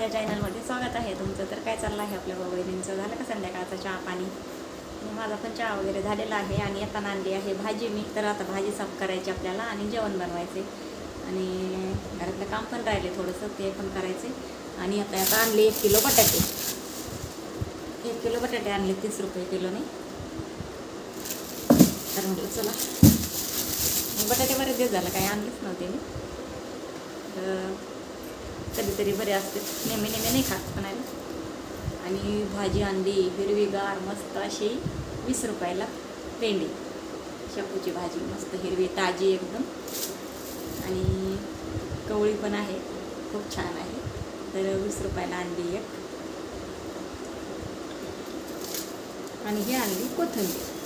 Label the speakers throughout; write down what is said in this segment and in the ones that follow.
Speaker 1: माझ्या चॅनलमध्ये स्वागत आहे. तुमचं तर काय चाललं आहे आपल्या बहिणींचं झालं का संध्याकाळचा चहा पाणी? माझा पण चहा वगैरे झालेला आहे आणि आता आणली आहे भाजी मी. तर आता भाजी साफ करायची आपल्याला आणि जेवण बनवायचे. आणि घरातलं काम पण राहिले थोडंसं ते पण करायचे. आणि आता आता आणले एक किलो बटाटे. एक किलो बटाटे आणले तीस रुपये किलोने. तर म्हटलं चला. बटाटे बरेच दिवस झालं काही आणलेच नव्हते मी. तर कधीतरी बरे असते नेहमी नेहमी नाही खात पण आहे आणि भाजी आणली हिरवीगार मस्त अशी वीस रुपयाला पेंडी. शेपूची भाजी मस्त हिरवी ताजी एकदम. आणि कवळी पण आहे. खूप छान आहे. तर वीस रुपयाला आणली एक. आणि ही आणली कोथिंबीर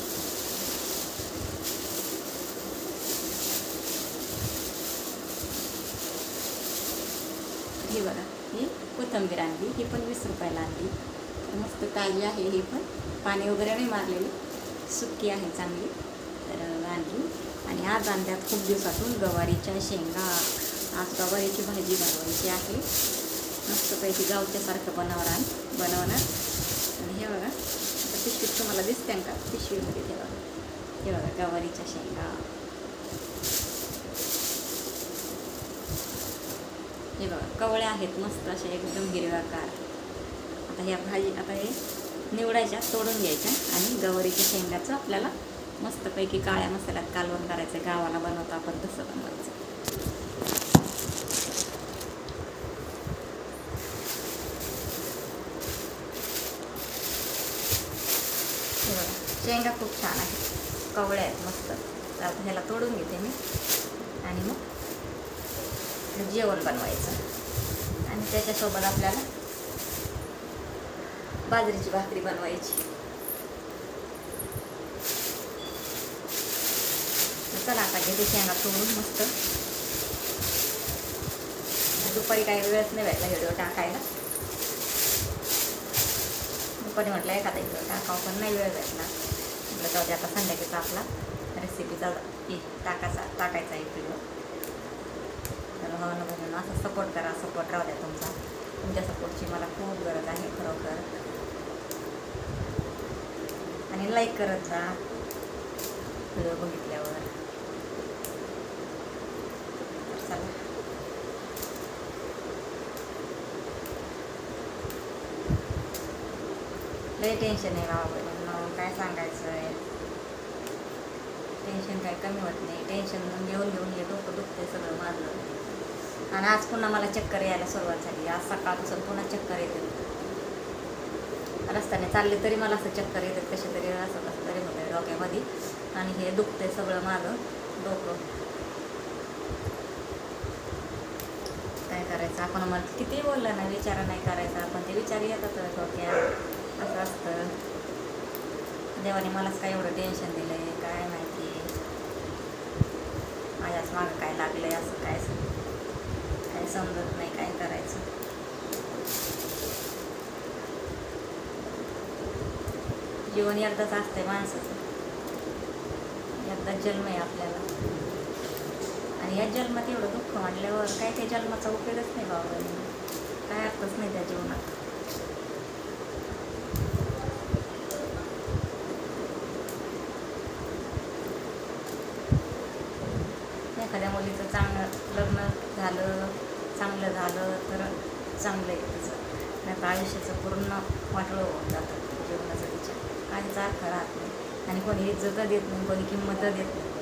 Speaker 1: हे बघा ही कोथिंबीर आणली ही पण वीस रुपयाला आणली तर मस्त ताजी आहे ही पण. पाणी वगैरे नाही मारलेली. सुकी आहे चांगली. तर आणली. आणि आज आणल्यात खूप दिवसातून गवारीच्या शेंगा. आज गवारीची भाजी बनवायची आहे. मस्तपैकी गावच्यासारखं बनवणार बनवणार आणि हे बघा आता पिशवीत तुम्हाला दिसते का? पिशवीमध्ये ठेवा. बघा हे बघा गवारीच्या शेंगा. हे बघा कवळ्या आहेत मस्त अशा एकदम हिरव्याकार. आता ह्या भाजी आता हे निवडायच्या तोडून घ्यायच्या आणि गवारीच्या शेंगाचं आपल्याला मस्तपैकी काळ्या मसाल्यात कालवण करायचं गावाला बनवतो आपण तसं बनवायचं. हे बघा शेंगा खूप छान आहेत कवळ्या आहेत मस्त. तर आता ह्याला तोडून घेते मी. आणि मग जेवण बनवायचं. आणि त्याच्यासोबत आपल्याला बाजरीची भाकरी बनवायची. चला आता घेते शेंगा सोडून मस्त. दुपारी काही वेळच नाही भेटला व्हिडिओ टाकायला. दुपारी म्हटलं एखादा व्हिडिओ टाकावं पण नाही वेळ भेटला. म्हटलं जाऊ दे आता संध्याकाळचा आपला रेसिपीचा टाकायचा टाकायचा एक व्हिडिओ तर हो असं सपोर्ट करा सपोर्ट राहू द्या तुमचा. तुमच्या सपोर्टची मला खूप गरज आहे खरोखर. आणि लाईक करत जा. व्हिडिओ बघितल्यावर. चला. लय टेन्शन आहे बाबा काय सांगायचं आहे टेन्शन काय कमी होत नाही. टेन्शन घेऊन घेऊन हे डोकं दुखते सगळं माझं. आणि आज पुन्हा मला चक्कर यायला सुरुवात झाली. आज सकाळपासून पुन्हा चक्कर येते. रस्त्याने चालले तरी मला असं चक्कर येते कसे तरी असं कसं तरी होतं डोक्यामध्ये. आणि हे दुखते सगळं माझं डोकं. काय करायचं? आपण मला किती बोललं ना विचार नाही करायचा. आपण ते विचार येतात डोक्यात. असं असतं. देवाने मलाच काय एवढं टेन्शन दिलं आहे काय माहिती. माझ्याच मागं काय लागलं आहे असं काय? समजत नाही काय करायचं. जीवन एकदाच असतंय माणसाचं. एकदा जन्म आहे आपल्याला. आणि या जन्मात एवढं दुःख म्हटल्यावर काय त्या जन्माचा उपयोगच नाही बाबा. काय अर्थच नाही त्या जीवनात एखाद्या मुलीचं चांगलं लग्न झालं चांगलं झालं तर चांगलं आहे त्याचं. नाही तर आयुष्याचं पूर्ण वाटलं होऊन जातं जीवनाचं तिच्या काहीच अर्थ राहत नाही. आणि कोणी इज्जत देत नाही कोणी किंमत देत नाही.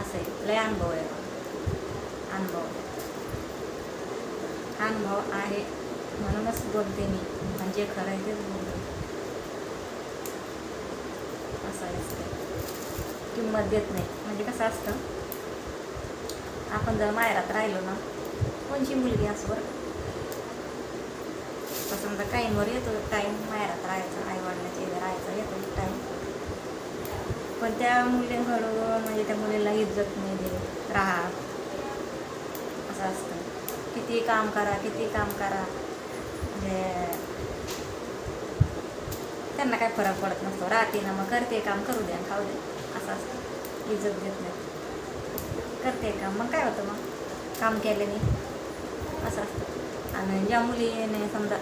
Speaker 1: असं आहे. लय अनुभव आहे अनुभव. अनुभव आहे. म्हणूनच बोलते मी. म्हणजे खरं आहे तेच बोलते. असं असतं किंमत देत नाही. म्हणजे कसं असतं? आपण जर माहेरात राहिलो ना कोणची मुलगी असवर तर समजा टाईमवर येतो टाईम माहेरात राहायचा आई वडिलाच्या इथे राहायचा येतो टाईम पण त्या मुलींकडून म्हणजे त्या मुलीला इज्जत नाही दे राहा. असं असतं. किती काम करा किती काम करा. म्हणजे त्यांना काय फरक पडत नसतो. राहते ना मग करते काम करू द्या खाऊ द्या असं असतं. इज्जत देत नाही. करते काम. मग काय होतं मग? काम केल्याने? असं असतं. आणि ज्या मुलीने समजा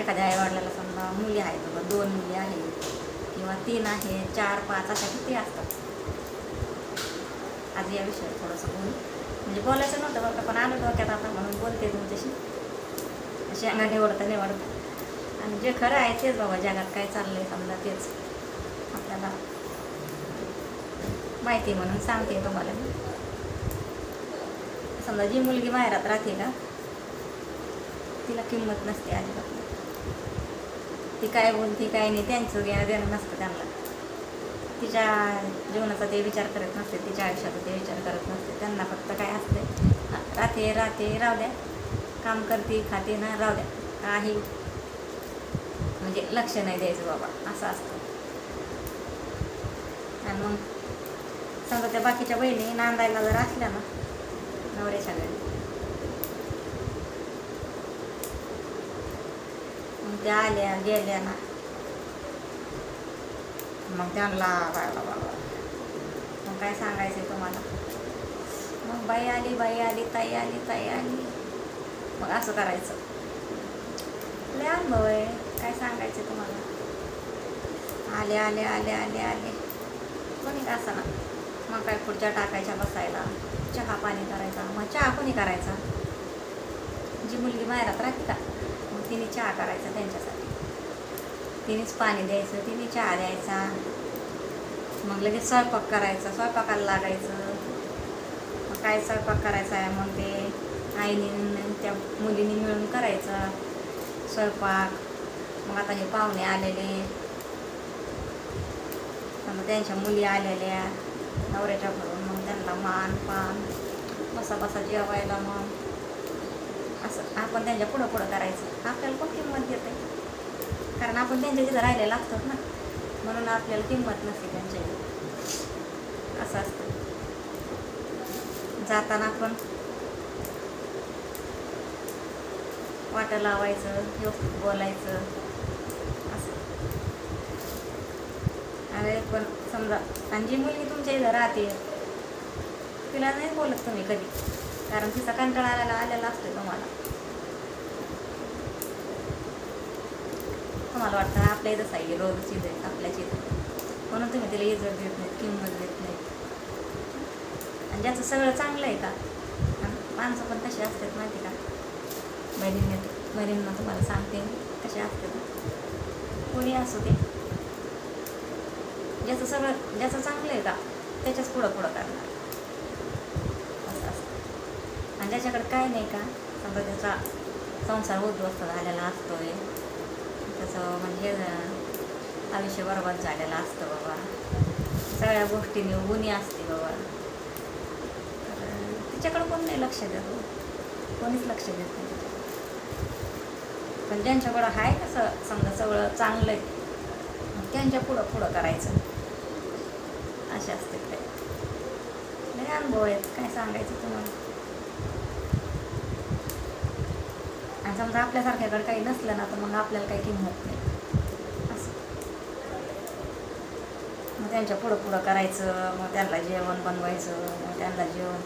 Speaker 1: एखाद्या आईवडिलाला समजा मुली आहेत बाबा दोन मुली आहेत किंवा तीन आहे चार पाच अशा किती असतात. आज या विषयावर थोडंसं बोलू. म्हणजे बोलायचं नव्हतं बघा पण आलं डोक्यात आता म्हणून बोलते तुमच्याशी. अशी अंगा निवडता निवडता. आणि जे खरं आहे तेच बाबा जगात काय चाललंय समजा तेच. आपल्याला माहिती आहे म्हणून सांगते तुम्हाला मी. समजा जी मुलगी माहेरात राहते ना तिला किंमत नसते अजिबात. ती काय बोलते काय नाही त्यांचं घेणं देणं नसतं त्यांना. तिच्या जीवनाचा ते विचार करत नसते तिच्या आयुष्याचा ते विचार करत नसते. त्यांना फक्त काय असते राहते राहते राहू द्या. काम करते खाते ना राहू द्या. काही म्हणजे लक्ष नाही द्यायचं बाबा असं असतं. आणि मग समजा त्या बाकीच्या बहिणी नांदायला जर असल्या ना नवऱ्याच्या घरी मग त्या आल्या गेल्या ना मग त्यांना बाबा बाबा मग काय सांगायचं तुम्हाला मग बाई आली बाई आली ताई आली ताई आली मग असं करायचं लय अनुभव आहे काय सांगायचं तुम्हाला आले आले आले आले आले कोणी का असं ना मग काय पुढच्या टाकायच्या बसायला चहा पाणी करायचा. मग चहा कोणी करायचा? जी मुलगी माहेरात राहते का? मग तिने चहा करायचा त्यांच्यासाठी. तिनेच पाणी द्यायचं तिने चहा द्यायचा. मग लगेच स्वयंपाक करायचा स्वयंपाकाला लागायचं. मग काय स्वयंपाक करायचा आहे मग ते? आईने त्या मुलीने मिळून करायचं स्वयंपाक. मग आता हे पाहुणे आलेले. मग त्यांच्या मुली आलेल्या. नवऱ्याच्या घरून. त्यांना मान पान बसा बसा जेवायला मग असं आपण त्यांच्या पुढं पुढं करायचं. आपल्याला कोण किंमत देते कारण आपण त्यांच्या तिथं राहिलेलं असतात ना. म्हणून आपल्याला किंमत नसते त्यांच्या इथं. असं असतं. जाताना आपण वाटं लावायचं व्यवस्थित बोलायचं. असं. अरे पण समजा आणि जी मुलगी तुमच्या इथं राहते तिला नाही बोलत तुम्ही कधी. कारण तिचा कंटाळा आलेला आलेला असतो तुम्हाला. तुम्हाला वाटतं आपल्या इथंच आहे रोजच इज आहे आपल्याच इथं. म्हणून तुम्ही तिला इज्जत देत नाही किंमत देत नाही आणि ज्याचं सगळं चांगलं आहे का? माणसं पण कशी असतात माहिती का? बहिणीने बहिणींना तुम्हाला सांगते कसे असतात. कोणी असू ते ज्याचं सगळं ज्याचं चांगलं आहे का त्याच्याच पुढं पुढं करणार. म्हणजे आणि ज्याच्याकडे काय नाही का? समजा त्याचा संसार उद्ध्वस्त झालेला असतो आहे त्याचं म्हणजे आयुष्य बरबाद झालेलं असतं बाबा. सगळ्या गोष्टींनी उणी असते बाबा. तर तिच्याकडं कोण नाही लक्ष देत हो. कोणीच लक्ष देत नाही पण ज्यांच्याकडं आहे कसं समजा सगळं चांगलं आहे मग त्यांच्या पुढं पुढं करायचं. असे असते काय नाही अनुभव आहेत. काय सांगायचं तुम्हाला? समजा आपल्यासारख्याकडे काही नसलं ना तर मग आपल्याला काही किंमत नाही. असं. मग त्यांच्या पुढं पुढं करायचं मग त्यांना जेवण बनवायचं मग त्यांना जेवण.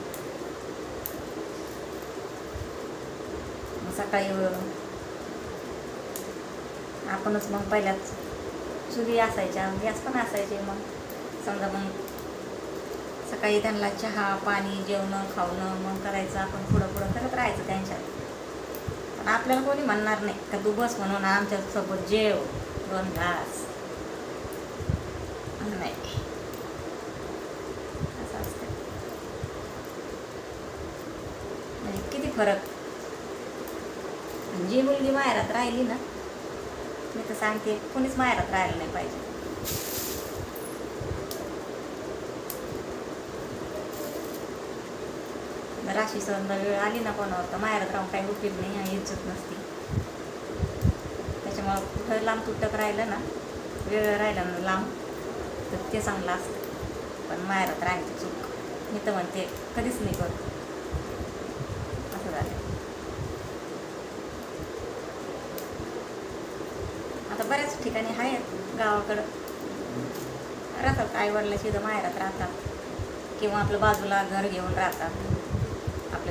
Speaker 1: मग सकाळी आपणच मग पहिल्याच चुली असायच्या गॅस पण असायचे मग. समजा मग सकाळी त्यांना चहा पाणी जेवणं खावणं मग करायचं आपण पुढं पुढं करत राहायचं त्यांच्यात. आपल्याला कोणी म्हणणार नाही. का तू बस म्हणून आमच्यासोबत जेव दोन घास. नाही. असं असतं. म्हणजे किती फरक. जी मुलगी माहेरात राहिली ना मी तर सांगते कोणीच माहेरात राहायला नाही पाहिजे. राशी अशी समजा वेळ आली ना कोणावर तर माहेरात राहून काही उपयोग नाही आणि इज्जत नसते. त्याच्यामुळं कुठं लांब तुटक राहिलं ना वेळ राहिला ना लांब तर ते चांगलं असतं. पण माहेरात राहायची चूक. मी तर म्हणते कधीच नाही करत असं झालं आता बऱ्याच ठिकाणी आहेत गावाकडं. राहतात आई तर माहेरात राहतात. किंवा आपलं बाजूला घर घेऊन राहतात.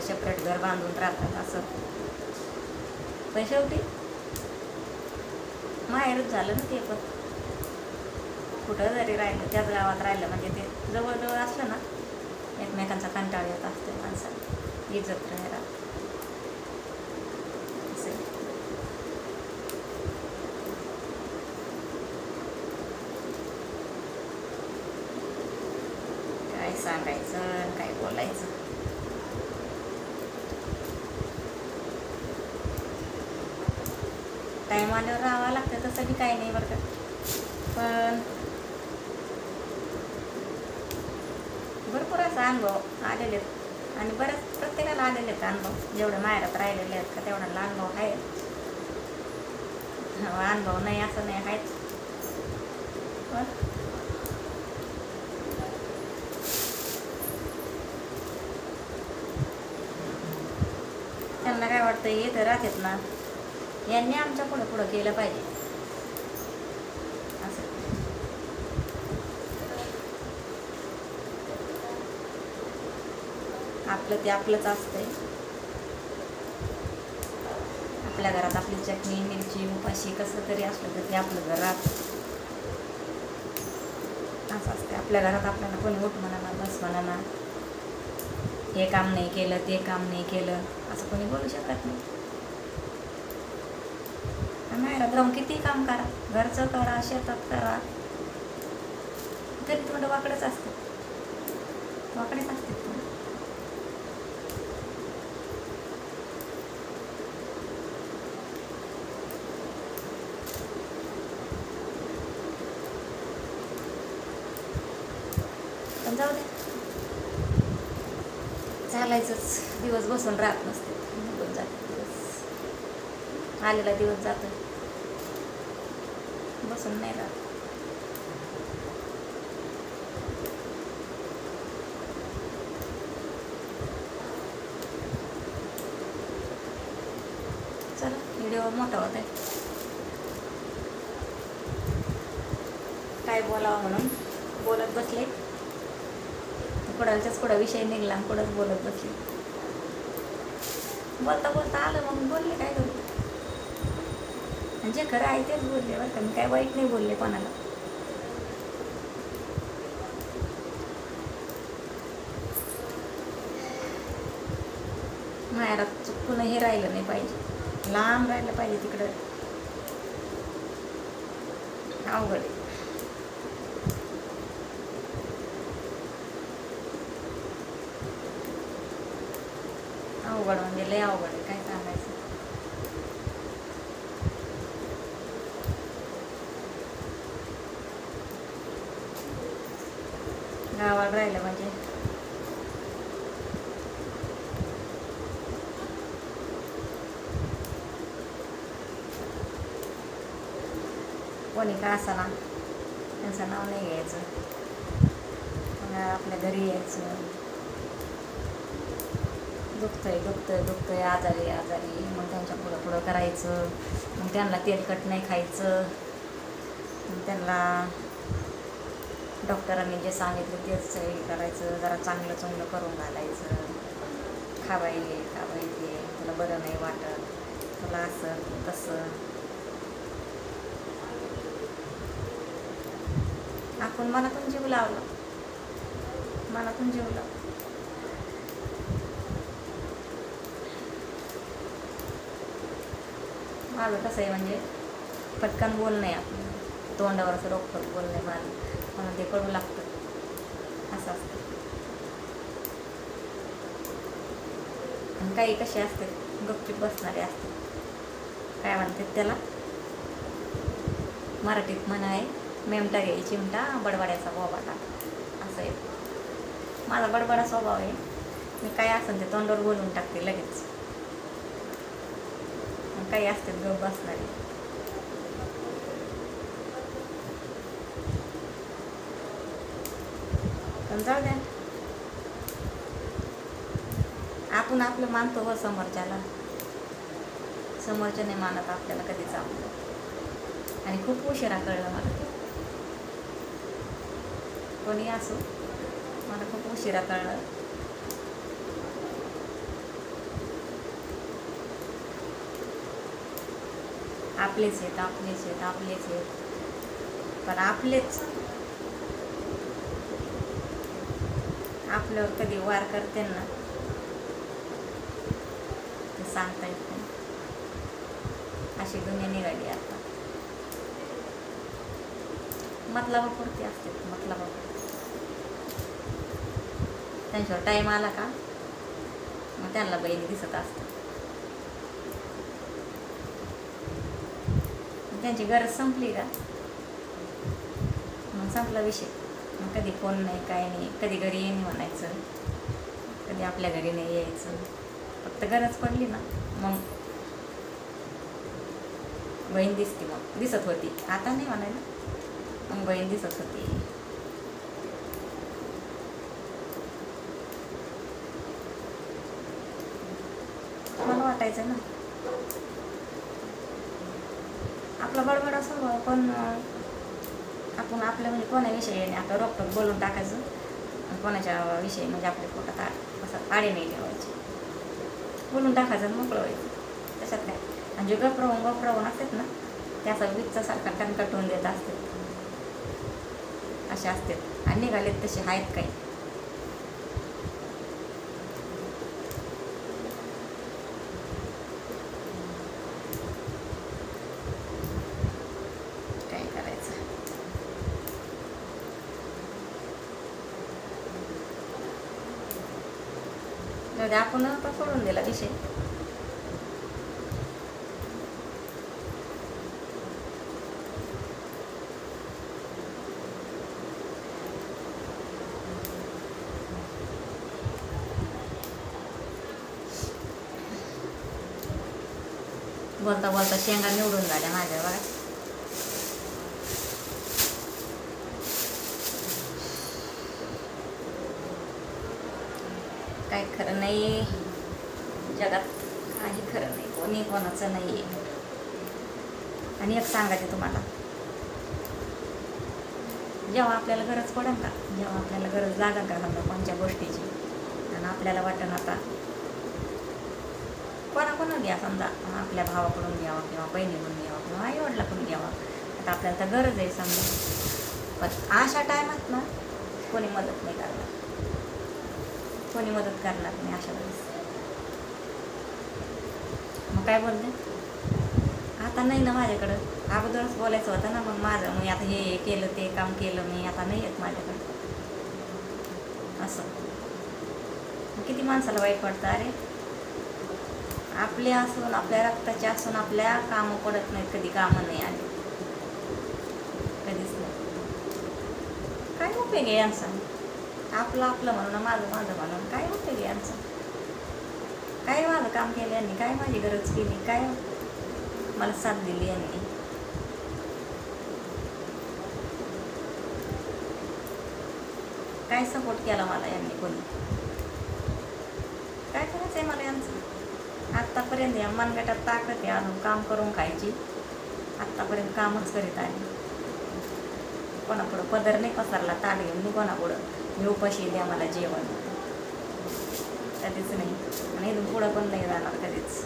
Speaker 1: आपलं सेपरेट घर बांधून राहतात असं. पण शेवटी माहेरच झालं ना ते पण. कुठं जरी राहिलं त्याच गावात राहिलं म्हणजे ते जवळजवळ असलं ना एकमेकांचा कंटाळ येत असते माणसाला. इज्जत राहायला असं आहे. काय सांगायचं आणि काय बोलायचं टाईम आल्यावर राहावं लागतं तसं बी काही नाही बरं का. पण भरपूर असा अनुभव आलेले आहेत. आणि बऱ्याच प्रत्येकाला आलेले आहेत अनुभव. जेवढे माहेरात राहिलेले आहेत का तेवढ्याला अनुभव आहे. हो, अनुभव नाही असं नाही आहेच. पण त्यांना काय वाटतं येतं राहतात ना. यांनी आमच्या पुढं पुढं केलं पाहिजे. असं. आपलं ते आपलंच असतंय. आपल्या घरात आपली चटणी मिरची उपाशी कसं तरी असलं तर ते आपलं घर राहतं असं असते आपल्या घरात आपल्याला कोणी उठ म्हणा बस म्हणा हे काम नाही केलं ते काम नाही केलं असं कोणी बोलू शकत नाही. माहेरात राहून किती काम करा? घरचं करा शेतात करा. तरी थोडं वाकडंच असतं. वाकडेच असते पण जाऊ दे. चालायचंच. दिवस बसून राहत नसते. निघून जाते दिवस. आलेला दिवस जातो बसून नाही राहत. चला व्हिडिओ मोठा होत आहे. काय बोलावं म्हणून? बोलत बसले. कुडालच्याच कुठं विषय निघला आणि कुठंच बोलत बसले. बोलता बोलता आलं मग बोलले काय करू? आणि जे खरं आहे तेच बोलले बरं का. मी काय वाईट नाही बोलले कोणाला. माहेरात चुकून हे राहिलं नाही पाहिजे. लांब राहिलं पाहिजे तिकडं. अवघड आहे. अवघड म्हणजे लय अवघड आहे काय सांगायचं गावाला राहिलं म्हणजे कोणी का असाना? त्यांचं नाव नाही घ्यायचं. मग आपल्या घरी यायचं? दुखतंय दुखतंय दुखतंय आजारी आजारी. मग त्यांच्या पुढं पुढं करायचं. मग त्यांना तेलकट नाही खायचं. मग त्यांना डॉक्टरांनी जे सांगितलं तेच हे करायचं. जरा चांगलं चांगलं करून घालायचं. खावाई ये तुला बरं नाही वाटत. तुला असं तसं. आपण मनातून जीव लावला. मनातून जीव लावला. माझं कसं आहे म्हणजे पटकन बोलणं आहे आपण. तोंडावर असं रोखत बोलणं आहे माझं. मला ते कळू लागतं. असं असतं. आणि काही कसे असते गपचूप बसणारे असते काय म्हणतात त्याला? मराठीत म्हणा आहे मेमटा घ्यायची चिमटा बडबड्याचा बोबाटा असं आहे. माझा बडबडा स्वभाव आहे. मी काय असेल ते तोंडावर बोलून टाकते लगेच. काही असते गप बसणारे पण जाऊ द्या. आपण आपलं मानतो व समोरच्याला. समोरच्याने मानत आपल्याला कधीच आपलं आणि खूप उशिरा कळलं मला. कोणी असो मला खूप उशिरा कळलं. आपलेच आहेत आपलेच आहेत आपलेच आहेत. पण आपलेच. आपल्यावर कधी वार करते ना ते सांगता येत नाही. अशी दुनिया निघाली आता. मतलबापुरती असते मतलबापुरती. त्यांच्यावर टाईम आला का मग त्यांना बहीण दिसत असतात. त्यांची गरज संपली का? मग संपला विषय. मग कधी फोन नाही काय नाही कधी घरी ये नाही म्हणायचं कधी आपल्या घरी नाही यायचं. फक्त गरज पडली ना मग. बहीण दिसते मग दिसत होती. आता नाही म्हणायला. मग बहीण दिसत होती. मला वाटायचं ना. आपला बडबड असं पण आपण आपल्या म्हणजे कोणाविषयी नाही. आपलं रोखटोक बोलून टाकायचं. कोणाच्या विषयी म्हणजे आपल्या पोटात असं आडे नाही ठेवायचे. बोलून टाकायचं आणि मोकळं व्हायचं. तशात काय आणि जे गप्रवून गप्रवून असतात ना त्याचा असं विचचा सारखा देत असतात. असे असतात. आणि निघालेत तसे आहेत काही काय करायचं म्हणजे आपण आता सोडून दिला विषय. बोलता बोलता शेंगा निवडून झाल्या माझ्या बघा काय खरं नाही जगात काही खरं नाही करायचं नाही आहे आणि एक सांगायचं तुम्हाला. जेव्हा आपल्याला गरज पडेल का? जेव्हा आपल्याला गरज लागेल का समजा कोणत्या गोष्टीची? आणि आपल्याला वाटण आता कोणाकडून घ्या समजा? आपल्या भावाकडून घ्यावा किंवा बहिणीकडून घ्यावा किंवा आई वडिलाकडून घ्यावं. आता आपल्याला तर गरज आहे समजा. पण अशा टायमात ना कोणी मदत नाही करणार. कोणी मदत करणार नाही अशा वेळेस. काय बोलते आता नाही ना माझ्याकडं. अगोदरच बोलायचं होतं ना मग माझं मी आता हे हे केलं ते काम केलं मी आता नाही येत माझ्याकडं. असं. किती माणसाला वाईट वाटतं? अरे आपले असून आपल्या रक्ताचे असून आपल्या कामं पडत नाहीत कधी कामं नाही आली. कधीच नाही. काय उपयोग आहे यांचा? आपलं आपलं म्हणून माझं माझं म्हणून काय उपयोग आहे यांचा? काय माझं काम केलं यांनी? काय माझी गरज केली? काय मला साथ दिली यांनी? काय सपोर्ट केला मला यांनी कोणी? काय करायचं आहे मला यांचं? आत्तापर्यंत या मनगटात ताकद आहे अजून काम करून खायची. आत्तापर्यंत कामच करीत आली कोणापुढं पदर नाही पसरला ताट घेऊन मी कोणापुढं मी उपाशी द्या मला जेवण. कधीच नाही. आणि इथून पुढं पण नाही जाणार कधीच.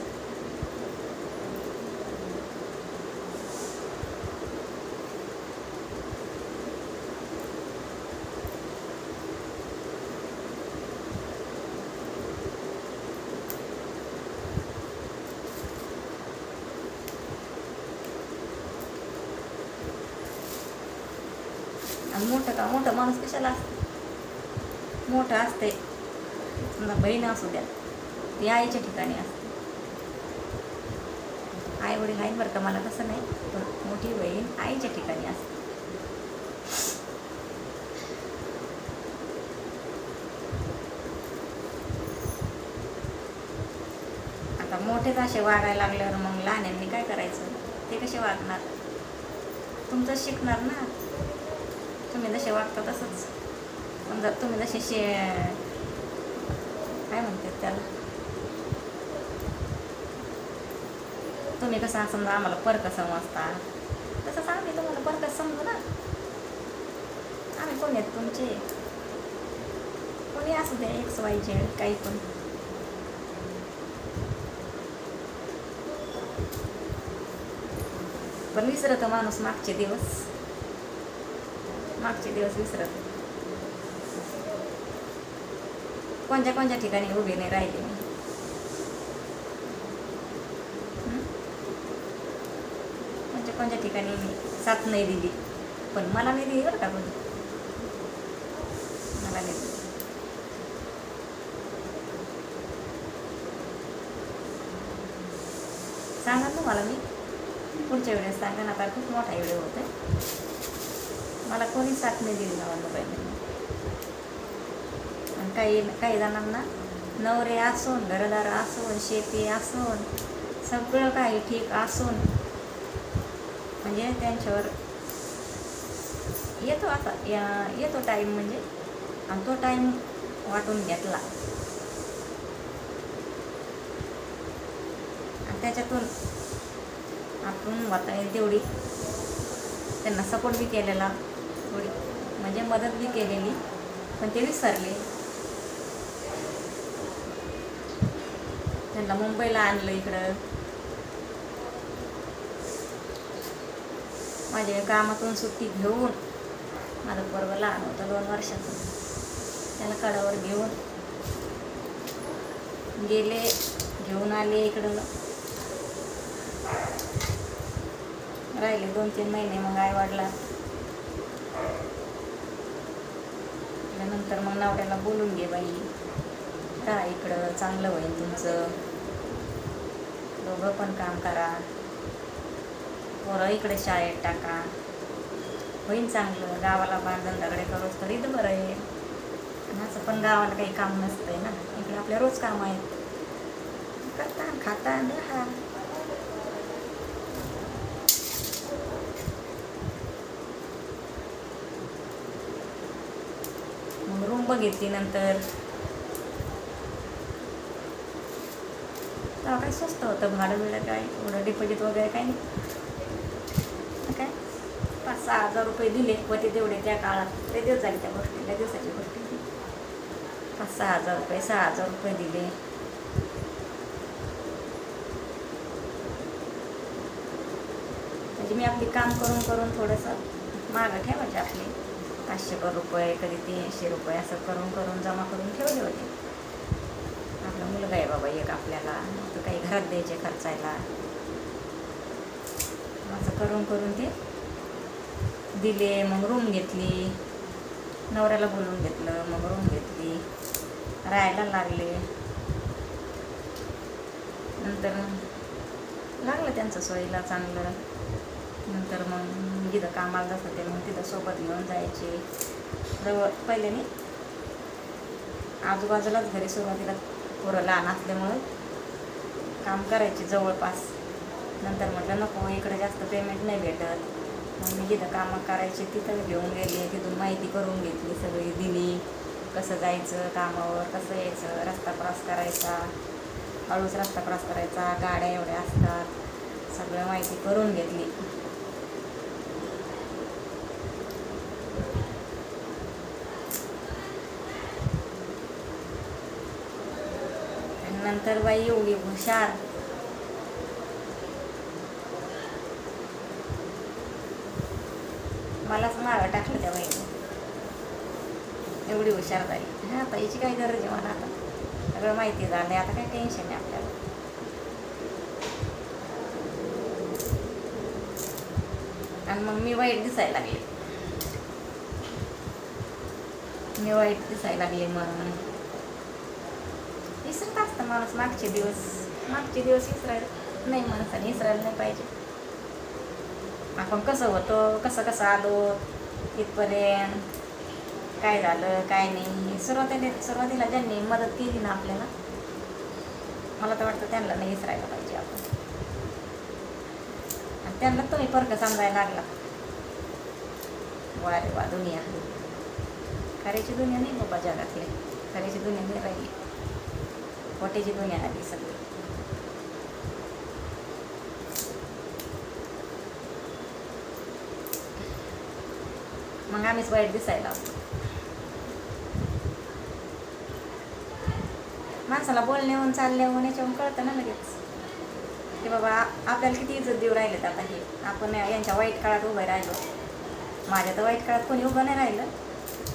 Speaker 1: मोठं का? मोठं माणूस कशाला असतं? मोठं असते समजा बहीण असू द्या. ती आईच्या ठिकाणी असते. आई वडील आहेत बरं का मला तसं नाही पण मोठी बहीण आईच्या ठिकाणी असते. आता मोठेच असे वागायला लागल्यावर मग लहान्यांनी काय करायचं? ते कसे वागणार? तुमचं शिकणार ना. तुम्ही जसे वागता तसंच. समजा तुम्ही जसे शे काय म्हणतात त्याला तुम्ही कसं समजा आम्हाला परक समजता तसंच आम्ही तुम्हाला परकच समजू ना आम्ही कोण आहेत तुमचे कोणी असू द्या एक्स वाय झेड काही पण पण विसरत माणूस मागचे दिवस मागचे दिवस विसरत कोणत्या कोणत्या ठिकाणी उभे नाही राहिले. मी कोणत्या कोणत्या ठिकाणी मी साथ नाही दिली. पण मला नाही दिली बरं का कोणी. मला नाही दिली. सांगा ना मला मी. पुढच्या वेळेस सांगा ना आता खूप मोठा व्हिडिओ होतो मला कोणी साथ नाही दिली ना मला पाहिजे काही काही जणांना नवरे असून घरदार असून शेती असून सगळं काही ठीक असून म्हणजे त्यांच्यावर येतो आता या- येतो टाईम म्हणजे. आणि तो टाईम वाटून घेतला. आणि त्याच्यातून आपण वाता येईल तेवढी. त्यांना सपोर्ट बी केलेला. थोडी म्हणजे मदत बी केलेली. पण ते विसरले. त्यांना मुंबईला आणलं इकडं. माझ्या कामातून सुट्टी घेऊन माझं बरोबर लहान होतं दोन वर्षातून त्याला कडावर घेऊन गेले घेऊन आले इकडं. राहिले दोन तीन महिने मग आई वाढला नंतर मग नवऱ्याला बोलून घे बाई. राहा इकडं चांगलं होईल तुमचं. दोघं पण काम करा. पोरं इकडे शाळेत टाका. होईन चांगलं. गावाला बांधंदाकडे तरी तर इथं बरं आहे. आणि असं पण गावाला काही काम नसतंय ना. इकडे आपल्या रोज काम आहेत. करता खाता आणि राहा. मग रूम बघितली नंतर. तेव्हा काय स्वस्त होतं? भाडं बिडं काय? एवढं डिपॉझिट वगैरे काही नाही. काय? पाच सहा हजार रुपये दिले होते तेवढे त्या काळात. ते दिवस झाले त्या गोष्टीला दिवसाची गोष्टी पाच सहा हजार रुपये सहा हजार रुपये दिले. म्हणजे मी आपली काम करून करून थोडंसं मागं ठेवायचे आपले. पाचशे रुपये कधी तीनशे रुपये असं करून करून जमा करून ठेवले होते. मुलगा आहे बाबा एक आपल्याला. तो काही घरात द्यायचे खर्चायला. असं करून करून ते दिले मग रूम घेतली. नवऱ्याला बोलवून घेतलं मग रूम घेतली. राहायला लागले. नंतर लागलं त्यांचं सोयीला चांगलं. नंतर मग जिथं कामाला जात होते मग तिथं सोबत घेऊन जायचे. जवळ पहिले मी आजूबाजूलाच घरी सुरुवातीला पोरं लहान असल्यामुळं काम करायचे जवळपास. नंतर म्हटलं नको इकडे जास्त पेमेंट नाही भेटत. मग मी जिथं कामं करायचे तिथं घेऊन गेले तिथून माहिती करून घेतली सगळी दिली. कसं जायचं कामावर कसं यायचं रस्ता क्रॉस करायचा हळूच रस्ता क्रॉस करायचा गाड्या एवढ्या असतात सगळं माहिती करून घेतली. नंतर बाई एवढी हुशार. मलाच मारा टाकलं त्या बाईने. एवढी हुशार झाली हा आता हिची काय गरज आहे मला आता? सगळं माहिती झालं आता काही टेन्शन नाही आपल्याला. आणि मग मी वाईट दिसायला लागले. मी वाईट दिसायला लागले मग विसरत असतं माणूस मागचे दिवस मागचे दिवस विसरायला नाही माणसाने विसरायला नाही पाहिजे. आपण कसं होतो कसं कसं आलो इथपर्यंत काय झालं काय नाही सुरुवातीला सुरुवातीला ज्यांनी मदत केली ना आपल्याला मला तर वाटतं त्यांना नाही विसरायला पाहिजे आपण. आणि त्यांना तुम्ही फरक समजायला लागला. वा रे वा दुनिया. खऱ्याची दुनिया नाही बाबा जगातली. खऱ्याची दुनिया नाही राहिली. खोट्याची दुनिया आली सगळी. मग आम्हीच वाईट दिसायला लागलो. माणसाला बोलण्याहून चालल्याहून याच्याहून कळतं ना लगेच. की बाबा आपल्याला किती इज्जत देऊ राहिलेत आता हे. आपण यांच्या वाईट काळात उभं राहिलो. माझ्या तर वाईट काळात कोणी उभं नाही राहिलं.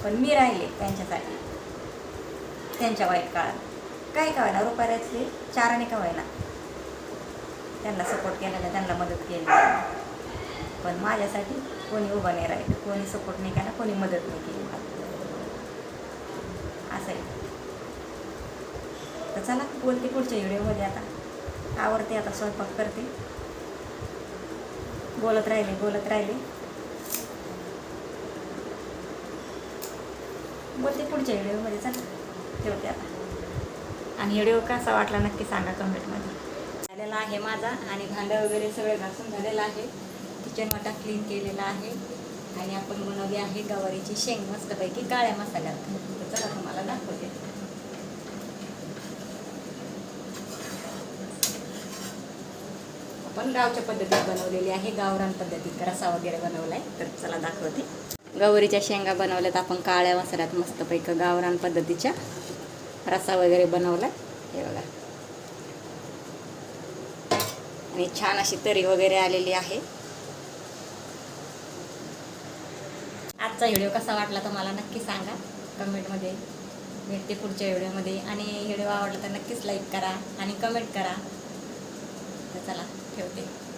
Speaker 1: पण मी राहिले त्यांच्यासाठी. त्यांच्या वाईट काळात. काय का व्हायना चार चाराने का व्हायला. त्यांना सपोर्ट केलेला त्यांना मदत केली पण माझ्यासाठी कोणी उभं नाही राहिलं. कोणी सपोर्ट नाही केला कोणी मदत नाही केली. मला असं आहे. तर चला बोलते पुढच्या व्हिडिओमध्ये आता. आवडते आता स्वयंपाक करते. बोलत राहिले बोलत राहिले. बोलते पुढच्या व्हिडिओमध्ये चला. ठेवते आता. आणि व्हिडिओ कसा वाटला नक्की सांगा कमेंटमध्ये. झालेला आहे माझा आणि भांडं वगैरे सगळं घासून झालेलं आहे. किचन वाटा क्लीन केलेला आहे. आणि आपण बनवली आहे गवारीची शेंग मस्तपैकी काळ्या मसाल्यात. चला तुम्हाला दाखवते. आपण गावच्या पद्धतीत बनवलेली आहे. गावरान पद्धतीत रसा वगैरे बनवलाय. तर चला दाखवते. गवारीच्या शेंगा बनवल्यात आपण काळ्या मसाल्यात मस्तपैकी गावरान पद्धतीच्या. रसा वगैरे बनवला. हे बघा. आणि छान अशी तरी वगैरे आलेली आहे. आजचा व्हिडिओ कसा वाटला तर मला नक्की सांगा. कमेंटमध्ये. भेटते पुढच्या व्हिडिओमध्ये. आणि व्हिडिओ आवडला तर नक्कीच लाईक करा आणि कमेंट करा. तर चला ठेवते.